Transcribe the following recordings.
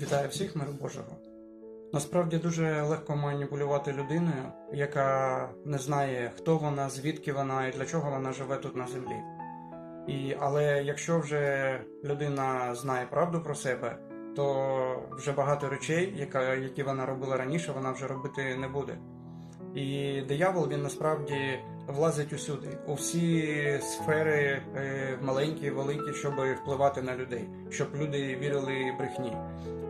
Вітаю всіх миру Божого. Насправді дуже легко маніпулювати людиною, яка не знає, хто вона, звідки вона і для чого вона живе тут на землі. І, але якщо вже людина знає правду про себе, то вже багато речей, яка, які вона робила раніше, вона вже робити не буде. І диявол він насправді влазить усюди, у всі сфери е, маленькі, великі, щоб впливати на людей, щоб люди вірили брехні,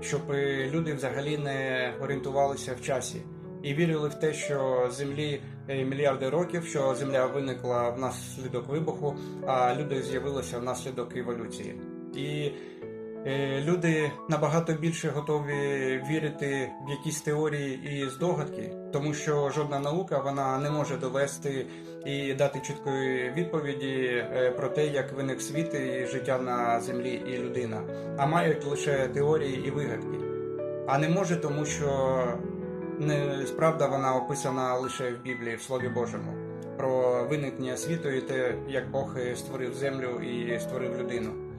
щоб е, люди взагалі не орієнтувалися в часі і вірили в те, що землі е, мільярди років, що земля виникла внаслідок вибуху, а люди з'явилися внаслідок еволюції. І Люди набагато більше готові вірити в якісь теорії і здогадки, тому що жодна наука вона не може довести і дати чіткої відповіді е, про те, як виник світ і життя на землі і людина, а мають лише теорії і вигадки. А не може, тому що не справда вона описана лише в Біблії, в Слові Божому, про виникнення світу і те, як Бог е, створив землю і створив людину.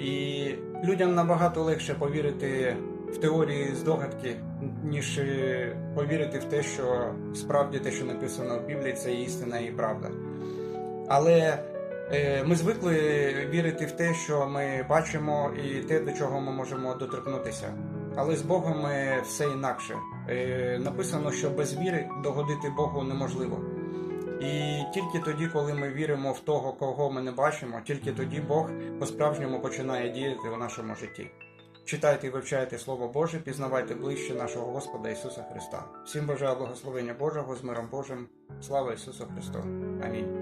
І людям набагато легше повірити в теорії здогадки, ніж е, повірити в те, що справді те, що написано в Біблії, це істина і правда. Але е, ми звикли вірити в те, що ми бачимо, і те, до чого ми можемо доторкнутися. Але з Богом е, все інакше. Написано, що без віри догодити Богу неможливо. І тільки тоді, коли ми віримо в того, кого ми не бачимо, тільки тоді Бог по-справжньому починає діяти у нашому житті. Читайте і вивчайте Слово Боже, пізнавайте ближче нашого Господа Ісуса Христа. Всім бажаю благословення Божого з миром Божим. Слава Ісусу Христу! Амінь.